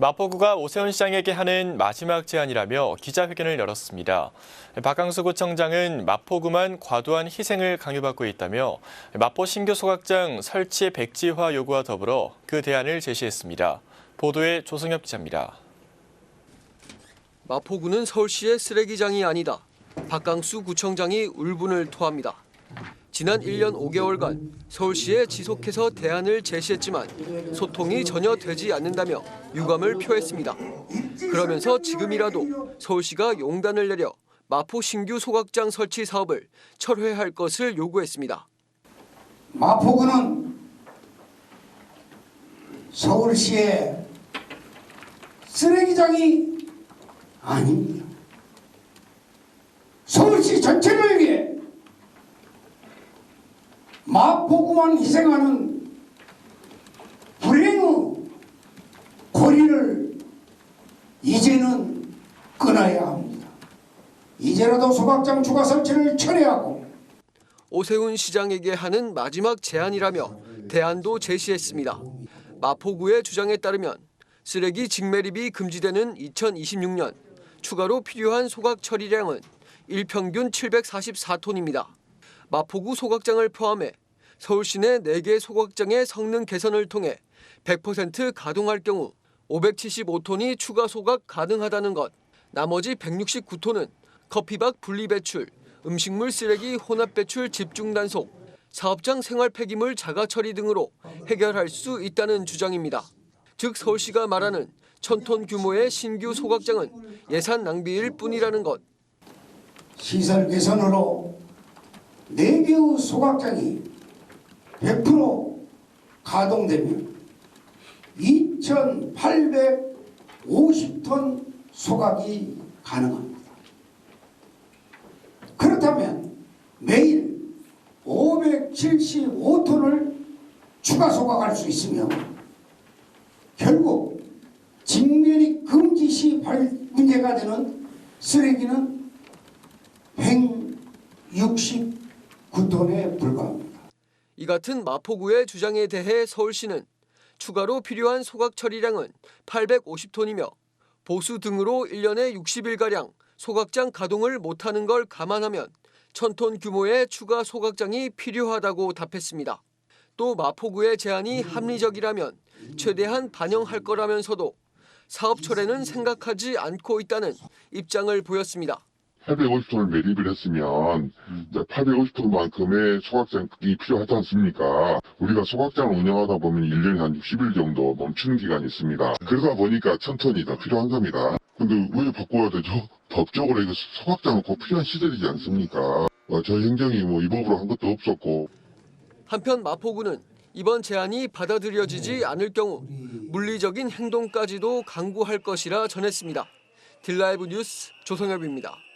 마포구가 오세훈 시장에게 하는 마지막 제안이라며 기자회견을 열었습니다. 박강수 구청장은 마포구만 과도한 희생을 강요받고 있다며 마포 신규 소각장 설치 백지화 요구와 더불어 그 대안을 제시했습니다. 보도에 조승엽 기자입니다. 마포구는 서울시의 쓰레기장이 아니다. 박강수 구청장이 울분을 토합니다. 지난 1년 5개월간 서울시에 지속해서 대안을 제시했지만 소통이 전혀 되지 않는다며 유감을 표했습니다. 그러면서 지금이라도 서울시가 용단을 내려 마포 신규 소각장 설치 사업을 철회할 것을 요구했습니다. 마포구는 서울시의 쓰레기장이 아닙니다. 서울시 전체를 마포구만 희생하는 불행의 고리를 이제는 끊어야 합니다. 이제라도 소각장 추가 설치를 철회하고 오세훈 시장에게 하는 마지막 제안이라며 대안도 제시했습니다. 마포구의 주장에 따르면 쓰레기 직매립이 금지되는 2026년 추가로 필요한 소각 처리량은 일평균 744톤입니다. 마포구 소각장을 포함해 서울 시내 4개 소각장의 성능 개선을 통해 100% 가동할 경우 575톤이 추가 소각 가능하다는 것, 나머지 169톤은 커피박 분리 배출, 음식물 쓰레기 혼합 배출 집중 단속, 사업장 생활 폐기물 자가 처리 등으로 해결할 수 있다는 주장입니다. 즉 서울시가 말하는 천톤 규모의 신규 소각장은 예산 낭비일 뿐이라는 것. 시설 개선으로 네 개의 소각장이 100% 가동되면 2,850톤 소각이 가능합니다. 그렇다면 매일 575톤을 추가 소각할 수 있으며 결국 직면이 금지 시 발- 문제가 되는 쓰레기는 169톤에 불과합니다. 이 같은 마포구의 주장에 대해 서울시는 추가로 필요한 소각 처리량은 850톤이며 보수 등으로 1년에 60일가량 소각장 가동을 못하는 걸 감안하면 1000톤 규모의 추가 소각장이 필요하다고 답했습니다. 또 마포구의 제안이 합리적이라면 최대한 반영할 거라면서도 사업 철회는 생각하지 않고 있다는 입장을 보였습니다. 850톤을 매립을 했으면 이제 850톤만큼의 소각장이 필요하지 않습니까? 우리가 소각장을 운영하다 보면 1년에 한 60일 정도 멈추는 기간이 있습니다. 그러다 보니까 1000톤이 더 필요한 겁니다. 근데 왜 바꿔야 되죠? 법적으로 이거 소각장은 꼭 필요한 시설이지 않습니까? 어, 저희 행정이 뭐이 법으로 한 것도 없었고 한편 마포구는 이번 제안이 받아들여지지 않을 경우 물리적인 행동까지도 강구할 것이라 전했습니다. 딜라이브 뉴스 조성엽입니다.